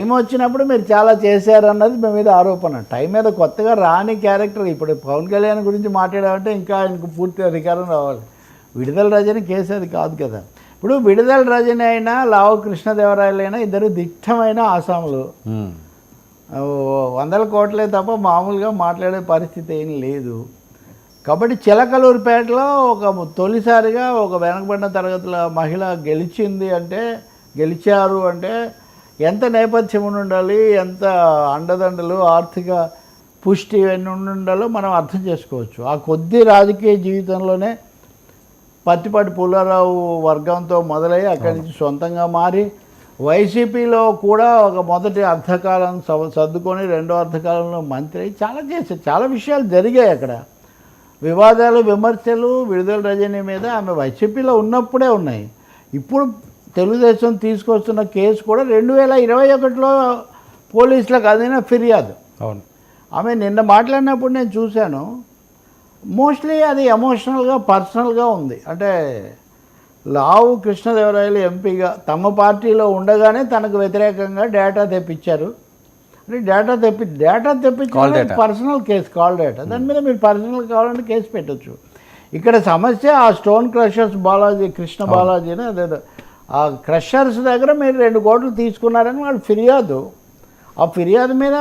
Time వచ్చినప్పుడు మీరు చాలా చేశారన్నది మీ మీద ఆరోపణ. టైం మీద కొత్తగా రాని క్యారెక్టర్ ఇప్పుడు పవన్ కళ్యాణ్ గురించి మాట్లాడామంటే ఇంకా ఆయనకు పూర్తి అధికారం రావాలి. విడుదల రజని కేసు అది కాదు కదా. ఇప్పుడు విడుదల రజని అయినా లావు కృష్ణదేవరాయలు అయినా ఇద్దరు దిట్టమైన ఆసాములు. వందల కోట్లే తప్ప మామూలుగా మాట్లాడే పరిస్థితి ఏం లేదు. కాబట్టి చిలకలూరుపేటలో ఒక తొలిసారిగా ఒక వెనకబడిన తరగతుల మహిళ గెలిచింది అంటే గెలిచారు అంటే ఎంత నేపథ్యం ఉండాలి ఎంత అండదండలు ఆర్థిక పుష్టి ఇవన్నీ ఉండాలో మనం అర్థం చేసుకోవచ్చు. ఆ కొద్ది రాజకీయ జీవితంలోనే పత్తిపాటి పుల్లారావు వర్గంతో మొదలై అక్కడి నుంచి సొంతంగా మారి వైసీపీలో కూడా ఒక మొదటి అర్ధకాలం స- సర్దుకొని రెండో అర్ధకాలంలో మంత్రి అయి చాలా చేశారు చాలా విషయాలు జరిగాయి అక్కడ. వివాదాలు విమర్శలు విడుదల రజనీ మీద ఆమె వైసీపీలో ఉన్నప్పుడే ఉన్నాయి. ఇప్పుడు తెలుగుదేశం తీసుకొస్తున్న కేసు కూడా రెండు వేల ఇరవై ఒకటిలో పోలీసులకు అందిన ఫిర్యాదు. అవును. ఆమె నిన్న మాట్లాడినప్పుడు నేను చూశాను. మోస్ట్లీ అది ఎమోషనల్గా పర్సనల్గా ఉంది. అంటే లావు కృష్ణదేవరాయలు ఎంపీగా తమ పార్టీలో ఉండగానే తనకు వ్యతిరేకంగా డేటా తెప్పించారు. అంటే data తెప్పి data data. Personal case call data దాని మీద మీరు పర్సనల్ కావాలంటే కేసు పెట్టొచ్చు. ఇక్కడ సమస్య ఆ స్టోన్ క్రషర్స్ బాలాజీ కృష్ణ బాలాజీని అదేదో ఆ క్రషర్స్ దగ్గర మీరు రెండు కోట్లు తీసుకున్నారని వాళ్ళు ఫిర్యాదు. ఆ ఫిర్యాదు మీద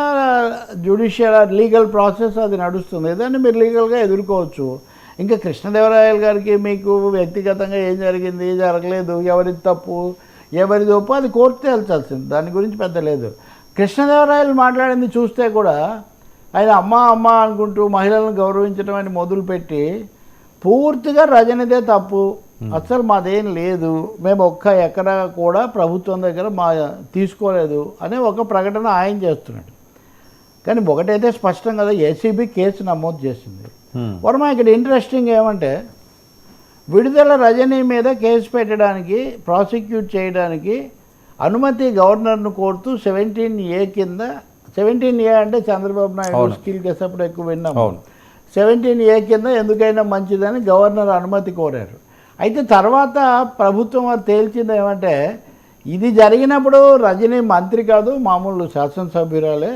జ్యుడిషియల్ లీగల్ ప్రాసెస్ అది నడుస్తుంది. దాన్ని మీరు లీగల్గా ఎదుర్కోవచ్చు. ఇంకా కృష్ణదేవరాయలు గారికి మీకు వ్యక్తిగతంగా ఏం జరిగింది జరగలేదు ఎవరిది తప్పు ఎవరి తప్పు అది కోర్టు తేల్చాల్సింది. దాని గురించి పెద్ద లేదు. కృష్ణదేవరాయలు మాట్లాడింది చూస్తే కూడా ఆయన అమ్మ అమ్మ అనుకుంటూ మహిళలను గౌరవించడం అని మొదలుపెట్టి పూర్తిగా రజనిదే తప్పు. అసలు మాదేం లేదు. మేము ఒక్క ఎకరా కూడా ప్రభుత్వం దగ్గర మా తీసుకోలేదు అనే ఒక ప్రకటన ఆయన చేస్తున్నాడు. కానీ ఒకటైతే స్పష్టం కదా ఏసీబీ కేసు నమోదు చేసింది. ఉమ్. వర్మ ఇక్కడ ఇంట్రెస్టింగ్ ఏమంటే విడుదల రజనీ మీద కేసు పెట్టడానికి ప్రాసిక్యూట్ చేయడానికి అనుమతి గవర్నర్ను కోరుతూ సెవెంటీన్ ఏ కింద సెవెంటీన్ ఏ అంటే చంద్రబాబు నాయుడు. స్కిల్ కేసు అప్పుడు ఎక్కువ విన్నాం. సెవెంటీన్ ఏ కింద ఎందుకైనా మంచిదని గవర్నర్ అనుమతి కోరారు. అయితే తర్వాత ప్రభుత్వం వారు తేల్చింది ఏమంటే ఇది జరిగినప్పుడు రజనీ మంత్రి కాదు మామూలు శాసనసభ్యురాలే.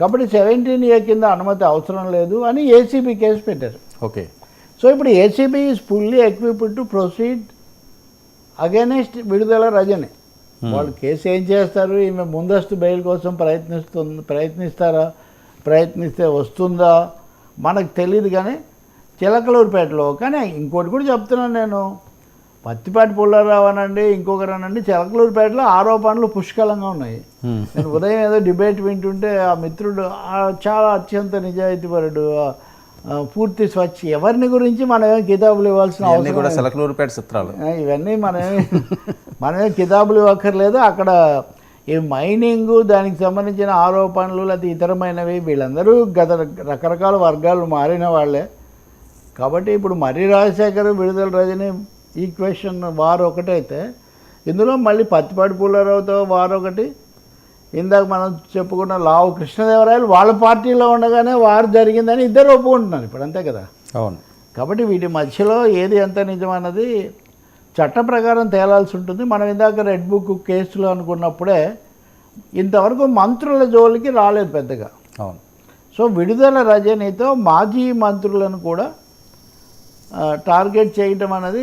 కాబట్టి సెవెంటీన్ ఏ కింద అనుమతి అవసరం లేదు అని ఏసీబీ కేసు పెట్టారు. ఓకే. సో ఇప్పుడు ACB is fully equipped to proceed against Vidudala Rajini. వాళ్ళు కేసు ఏం చేస్తారు? ఈమె ముందస్తు బెయిల్ కోసం ప్రయత్నిస్తుంది ప్రయత్నిస్తారా? ప్రయత్నిస్తే వస్తుందా? మనకు తెలియదు కానీ చిలకలూరుపేటలో. కానీ ఇంకోటి కూడా చెప్తున్నాను నేను. పత్తిపాటి పుల్లారావు అనండి ఇంకొకరు అనండి చిలకలూరుపేటలో ఆరోపణలు పుష్కలంగా ఉన్నాయి. నేను ఉదయం ఏదో డిబేట్ వింటుంటే ఆ మిత్రుడు చాలా అత్యంత నిజాయితీపరుడు పూర్తి స్వచ్ఛ ఎవరిని గురించి మనం ఏం కితాబులు ఇవ్వాల్సిన అవసరం కూడా లేదు. సెలకలూరుపేట చిత్రాలు ఇవన్నీ మనమే మనమే కితాబులు ఇవ్వక్కర్లేదు అక్కడ ఈ మైనింగ్ దానికి సంబంధించిన ఆరోపణలు లేకపోతే ఇతరమైనవి వీళ్ళందరూ గత రకరకాల వర్గాలు మారిన వాళ్ళే కాబట్టి ఇప్పుడు మర్రి రాజశేఖర్ విడుదల రజని ఈక్వేషన్ వారు ఒకటైతే ఇందులో మళ్ళీ పత్తిపాటి పుల్లారావుతో వారు ఒకటి ఇందాక మనం చెప్పుకున్న లావు కృష్ణదేవరాయలు వాళ్ళ పార్టీలో ఉండగానే వారు జరిగిందని ఇద్దరు ఒప్పుకుంటున్నారు ఇప్పుడు అంతే కదా? అవును. కాబట్టి వీటి మధ్యలో ఏది ఎంత నిజమన్నది చట్ట ప్రకారం తేలాల్సి ఉంటుంది. మనం ఇందాక రెడ్ బుక్ కేసులు అనుకున్నప్పుడే ఇంతవరకు మంత్రుల జోలికి రాలేదు పెద్దగా. అవును. సో విడుదల రజనీతో మాజీ మంత్రులను కూడా టార్గెట్ చేయటం అనేది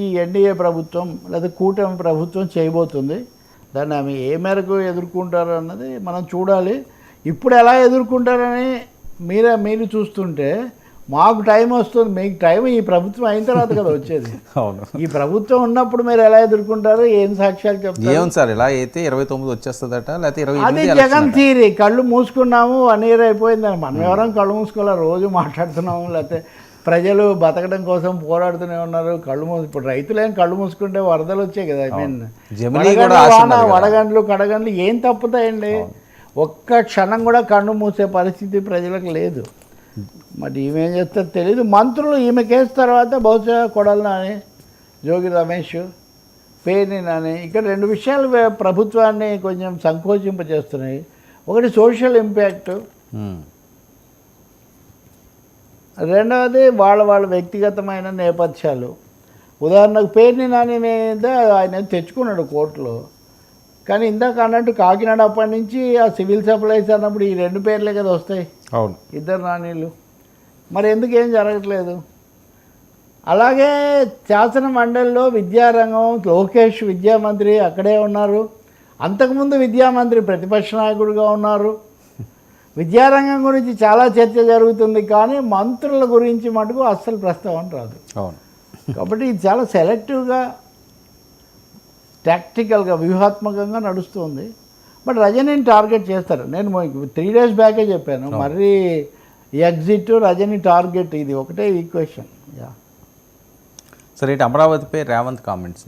ఈ ఎన్డీఏ ప్రభుత్వం లేదా కూటమి ప్రభుత్వం చేయబోతుంది. దాన్ని ఆమె ఏ మేరకు ఎదుర్కొంటారు అన్నది మనం చూడాలి. ఇప్పుడు ఎలా ఎదుర్కొంటారని మీరే మీరు చూస్తుంటే మాకు టైం వస్తుంది. మీకు టైం ఈ ప్రభుత్వం అయిన తర్వాత కదా వచ్చేది. అవును. ఈ ప్రభుత్వం ఉన్నప్పుడు మీరు ఎలా ఎదుర్కొంటారు? ఏం సాక్ష్యాలు చెప్తారు? సార్ ఇలా అయితే ఇరవై తొమ్మిది వచ్చేస్తుందట లేకపోతే ఇరవై అది జగన్. థీరీ. కళ్ళు మూసుకున్నాము వన్ ఇయర్ అయిపోయిందని మనం ఎవరైనా కళ్ళు మూసుకోలే రోజు మాట్లాడుతున్నాము లేకపోతే ప్రజలు బతకడం కోసం పోరాడుతూనే ఉన్నారు. కళ్ళు మూసి ఇప్పుడు రైతులేం కళ్ళు మూసుకుంటే వరదలు వచ్చాయి కదా. ఐ మీన్ కదా. వడగండ్లు కడగండ్లు ఏం తప్పుతాయండి? ఒక్క క్షణం కూడా కన్ను మూసే పరిస్థితి ప్రజలకు లేదు. మరి ఈమె ఏం చేస్తారో తెలియదు మంత్రులు ఈమె కేసు తర్వాత బహుశా కొడలు నాని జోగి రమేష్ పేర్ని నాని ఇక్కడ రెండు విషయాలు ప్రభుత్వాన్ని కొంచెం సంకోచింపజేస్తున్నాయి. ఒకటి సోషల్ ఇంపాక్ట్. రెండవది వాళ్ళ వాళ్ళ వ్యక్తిగతమైన నేపథ్యాలు. ఉదాహరణకు పేరుని నాని మీద ఆయన తెచ్చుకున్నాడు కోర్టులో. కానీ ఇందాక అన్నట్టు కాకినాడ అప్పటి నుంచి ఆ సివిల్ సప్లైస్ అన్నప్పుడు ఈ రెండు పేర్లే కదా వస్తాయి. అవును. ఇద్దరు నాణ్యులు మరి ఎందుకు ఏం జరగట్లేదు? అలాగే శాసన మండలిలో విద్యారంగం లోకేష్ విద్యామంత్రి అక్కడే ఉన్నారు. అంతకుముందు విద్యామంత్రి ప్రతిపక్ష నాయకుడిగా ఉన్నారు. విద్యారంగం గురించి చాలా చర్చ జరుగుతుంది కానీ మంత్రుల గురించి మటుకు అస్సలు ప్రస్తావన రాదు. అవును. కాబట్టి ఇది చాలా సెలెక్టివ్గా టాక్టికల్గా వ్యూహాత్మకంగా నడుస్తుంది. బట్ రజనీని టార్గెట్ చేస్తారు. నేను త్రీ డేస్ బ్యాకే చెప్పాను. మరి ఎగ్జిట్ రజనీ టార్గెట్ ఇది ఒకటే ఈక్వేషన్ యా సరే ఇటు అమరావతిపై రేవంత్ కామెంట్స్